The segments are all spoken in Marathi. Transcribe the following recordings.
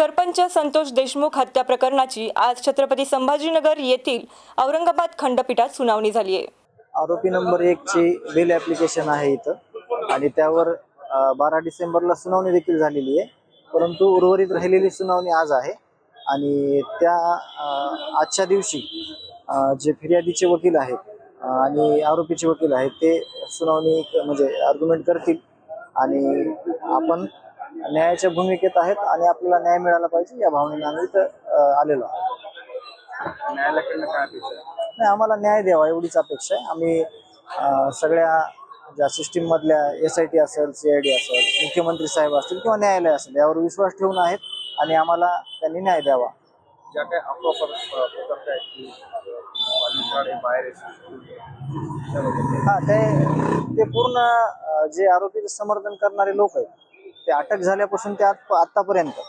सरपंच संतोष देशमुख हत्या प्रकरणाची आज छत्रपती संभाजीनगर येथील औरंगाबाद खंडपीठात सुनावणी झाली आहे. आरोपी नंबर एक ची बेल ऍप्लिकेशन आहे इथं. आणि त्यावर बारा डिसेंबरला सुनावणी देखील झालेली आहे. परंतु उर्वरित राहिलेली सुनावणी आज आहे. आणि त्या आजच्या दिवशी जे फिर्यादीचे वकील आहेत आणि आरोपीचे वकील आहेत ते सुनावणी एक म्हणजे आर्ग्युमेंट करतील. आणि आपण न्यायाच्या भूमिकेत आहेत आणि आपल्याला न्याय मिळाला पाहिजे या भावनेने आम्ही इथं आलेलो आहोत. न्यायालयाकडनं काय अपेक्षा? नाही आम्हाला न्याय द्यावा एवढीच अपेक्षा आहे. आम्ही सगळ्या ज्या सिस्टीम मधल्या एस आय टी असेल सी आय डी असेल मुख्यमंत्री साहेब असतील किंवा न्यायालय असेल यावर विश्वास ठेवून आहेत आणि आम्हाला त्यांनी न्याय द्यावा. ज्या काही हे ते पूर्ण जे आरोपीचे समर्थन करणारे लोक आहेत ते अटक झाल्यापासून ते आतापर्यंत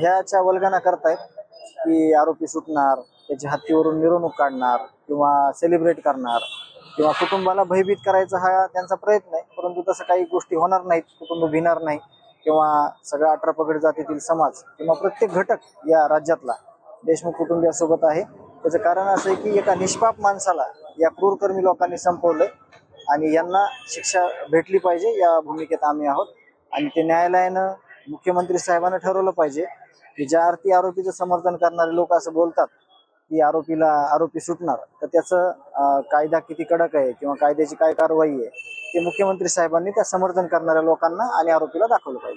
ह्याच्या वल्गना करतायत की आरोपी सुटणार त्याची हत्तीवरून मिरवणूक काढणार किंवा सेलिब्रेट करणार किंवा कुटुंबाला भयभीत करायचा हा त्यांचा प्रयत्न आहे. परंतु तसं काही गोष्टी होणार नाहीत कुटुंब भिणार नाही किंवा सगळा अठरापगड जातीतील समाज किंवा प्रत्येक घटक या राज्यातला देशमुख कुटुंबियासोबत आहे. त्याचं कारण असं आहे की एका निष्पाप माणसाला या क्रूरकर्मी लोकांनी संपवलंय आणि यांना शिक्षा भेटली पाहिजे या भूमिकेत आम्ही आहोत. आणि ते न्यायालयानं मुख्यमंत्री साहेबांना ठरवलं पाहिजे की ज्या अर्थी आरोपीचं समर्थन करणारे लोक असं बोलतात की आरोपीला आरोपी सुटणार तर त्याचं कायदा किती कडक आहे किंवा कायद्याची काय कारवाई आहे ते मुख्यमंत्री साहेबांनी त्या समर्थन करणाऱ्या लोकांना आणि आरोपीला दाखवलं पाहिजे.